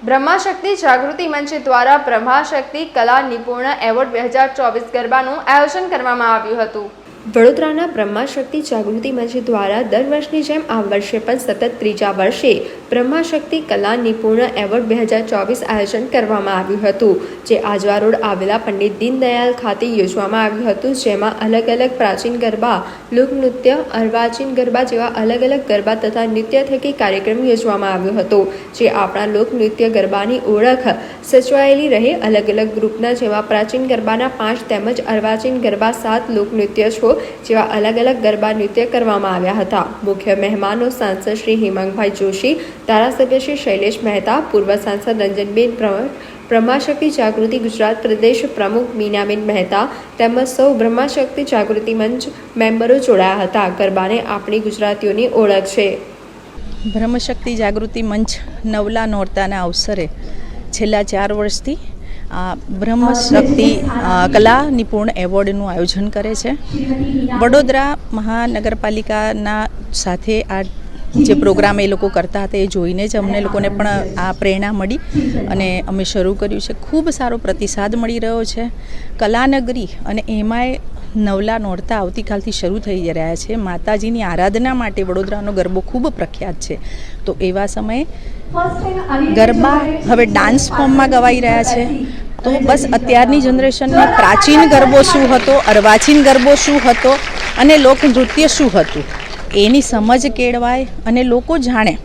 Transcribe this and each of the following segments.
બ્રહ્માશક્તિ જાગૃતિ મંચ દ્વારા બ્રહ્માશક્તિ કલા નિપુણ એવોર્ડ બે હજાર ચોવીસ ગરબાનું આયોજન કરવામાં આવ્યું હતું. વડોદરાના બ્રહ્માશક્તિ જાગૃતિ મંચ દ્વારા દર વર્ષની જેમ આ વર્ષે પણ સતત ત્રીજા વર્ષે બ્રહ્માશક્તિ કલા નિપુણ એવોર્ડ બે હજાર ચોવીસ આયોજન કરવામાં આવ્યું હતું, જે આજવા રોડ આવેલા પંડિત દીનદયાલ ખાતે યોજવામાં આવ્યું હતું, જેમાં અલગ અલગ પ્રાચીન ગરબા લોકનૃત્ય અર્વાચીન ગરબા જેવા અલગ અલગ ગરબા તથા નૃત્ય થકી કાર્યક્રમ યોજવામાં આવ્યો હતો, જે આપણા લોકનૃત્ય ગરબાની ઓળખ સચવાયેલી રહે અલગ અલગ ગ્રુપના જેવા પ્રાચીન ગરબાના પાંચ તેમજ અર્વાચીન ગરબા સાત લોકનૃત્ય છો જેવા અલગ અલગ ગરબા નૃત્ય કરવામાં આવ્યા હતા. મુખ્ય મહેમાનો સાંસદ શ્રી હિમાંગભાઈ જોશી, ધારાસભ્ય શ્રી શૈલેષ મહેતા, પૂર્વ સાંસદ રંજનબેન બ્રહ્માશક્તિ જાગૃતિ ગુજરાત પ્રદેશ પ્રમુખ મીનાબેન મહેતા તેમજ સૌ બ્રહ્માશક્તિ જાગૃતિ મંચ મેમ્બરો જોડાયા હતા. ગરબાને આપણી ગુજરાતીઓની ઓળખ છે. બ્રહ્મશક્તિ જાગૃતિ મંચ નવલા નોરતાના અવસરે છેલ્લા ચાર વર્ષથી આ બ્રહ્મશક્તિ કલા નિપુણ એવોર્ડનું આયોજન કરે છે. વડોદરા મહાનગરપાલિકાના સાથે આ જે પ્રોગ્રામ એ લોકો કરતા હતા એ જોઈને જ અમને લોકોને પણ આ પ્રેરણા મળી અને અમે શરૂ કર્યું છે. ખૂબ સારો પ્રતિસાદ મળી રહ્યો છે. કલાનગરી અને એમાંય નવલા નોરતા આવતીકાલથી શરૂ થઈ રહ્યા છે. માતાજીની આરાધના માટે વડોદરાનો ગરબો ખૂબ પ્રખ્યાત છે. તો એવા સમયે ગરબા હવે ડાન્સ ફોર્મમાં ગવાઈ રહ્યા છે. તો બસ અત્યારની જનરેશનમાં પ્રાચીન ગરબો શું હતો, અર્વાચીન ગરબો શું હતો અને લોકનૃત્ય શું હતું? એની સમજ કેળવાય અને લોકો જાણે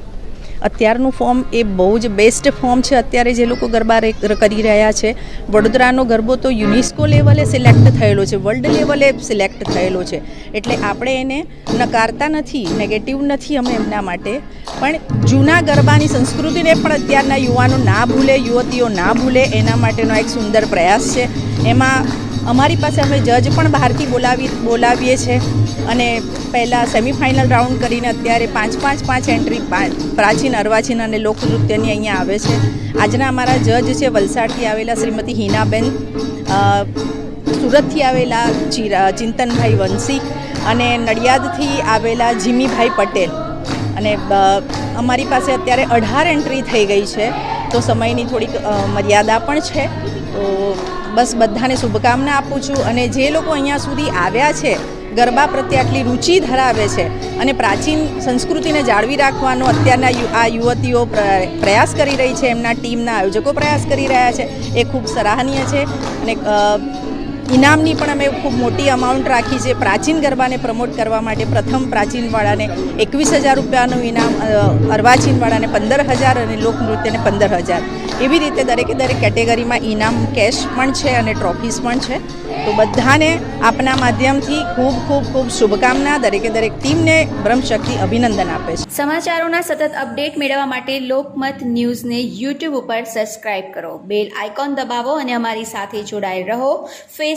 અત્યારનું ફોર્મ એ બહુ જ બેસ્ટ ફોર્મ છે. અત્યારે જે લોકો ગરબા કરી રહ્યા છે, વડોદરાનો ગરબો તો યુનેસ્કો લેવલે સિલેક્ટ થયેલો છે વર્લ્ડ લેવલે સિલેક્ટ થયેલો છે. એટલે આપણે એને નકારતા નથી નેગેટિવ નથી અમે એમના માટે. પણ જૂના ગરબાની સંસ્કૃતિને પણ અત્યારના યુવાનો ના ભૂલે, યુવતીઓ ના ભૂલે, એના માટેનો એક સુંદર પ્રયાસ છે. એમાં અમારી પાસે અમે જજ પણ બહારથી બોલાવી બોલાવીએ છીએ અને પહેલાં સેમિફાઇનલ રાઉન્ડ કરીને અત્યારે પાંચ પાંચ પાંચ એન્ટ્રી પ્રાચીન અર્વાચીન અને લોકનૃત્યની અહીંયા આવે છે. આજના અમારા જજ છે વલસાડથી આવેલા શ્રીમતી હિનાબેન સુરતથી આવેલા ચિંતનભાઈ વંશી અને નડિયાદથી આવેલા જીમીભાઈ પટેલ. અને અમારી પાસે અત્યારે અઢાર એન્ટ્રી થઈ ગઈ છે. તો સમયની થોડીક મર્યાદા પણ છે. તો બસ બધાને શુભકામના આપું છું અને જે લોકો અહીંયા સુધી આવ્યા છે, ગરબા પ્રત્યે આટલી રુચિ ધરાવે છે અને પ્રાચીન સંસ્કૃતિને જાળવી રાખવાનો અત્યારના આ યુવતીઓ પ્ર- પ્રયાસ કરી રહી છે, એમના ટીમના આયોજકો પ્રયાસ કરી રહ્યા છે, એ ખૂબ સરાહનીય છે અને ઇનામની પણ અમે ખૂબ મોટી અમાઉન્ટ રાખી છે. પ્રાચીન ગરબાને પ્રમોટ કરવા માટે પ્રથમ પ્રાચીનવાળાને એકવીસ હજાર રૂપિયાનું ઇનામ અર્વાચીનવાળાને પંદર હજાર અને લોકનૃત્યને પંદર હજાર. એવી રીતે દરેકે દરેક કેટેગરીમાં ઇનામ, કેશ પણ છે અને ટ્રોફીઝ પણ છે. તો બધાને આપના માધ્યમથી ખૂબ ખૂબ ખૂબ શુભકામના. દરેકે દરેક ટીમને બ્રહ્મશક્તિ અભિનંદન આપે છે. સમાચારોના સતત અપડેટ મેળવવા માટે લોકમત ન્યૂઝને યુટ્યુબ ઉપર સબસ્ક્રાઇબ કરો. બેલ આઇકોન દબાવો અને અમારી સાથે જોડાયેલ રહો.